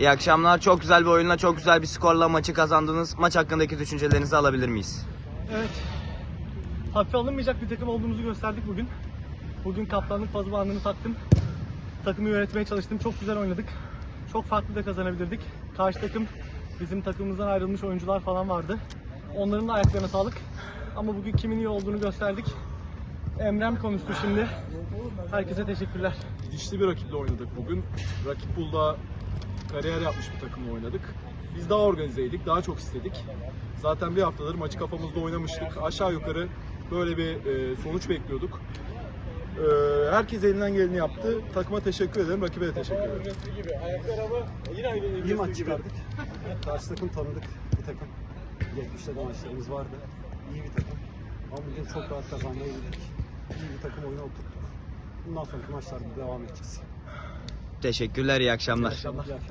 İyi akşamlar. Çok güzel bir oyunla, çok güzel bir skorla maçı kazandınız. Maç hakkındaki düşüncelerinizi alabilir miyiz? Evet. Hafife alınmayacak bir takım olduğumuzu gösterdik bugün. Bugün kaptanlık fazla bandını taktım. Takımı yönetmeye çalıştım. Çok güzel oynadık. Çok farklı da kazanabilirdik. Karşı takım bizim takımımızdan ayrılmış oyuncular falan vardı. Onların da ayaklarına sağlık. Ama bugün kimin iyi olduğunu gösterdik. Emrem konuştu şimdi. Herkese teşekkürler. Dişli bir rakiple oynadık bugün. Rakip Bulda kariyer yapmış bir takımla oynadık. Biz daha organizeydik, daha çok istedik. Zaten bir haftadır maçı kafamızda oynamıştık. Aşağı yukarı böyle bir e, sonuç bekliyorduk. E, herkes elinden geleni yaptı. Takıma teşekkür ederim, rakibe de teşekkür ederim. İyi maç çıkardık. Karşı takım tanıdık bir takım. Geçmişte de maçlarımız vardı. İyi bir takım. Ama bugün çok rahat kazanmayı bildik. İyi bir takım oyunu oturttuk. Bundan sonraki maçlarda devam edeceğiz. Teşekkürler, iyi akşamlar. İnşallah.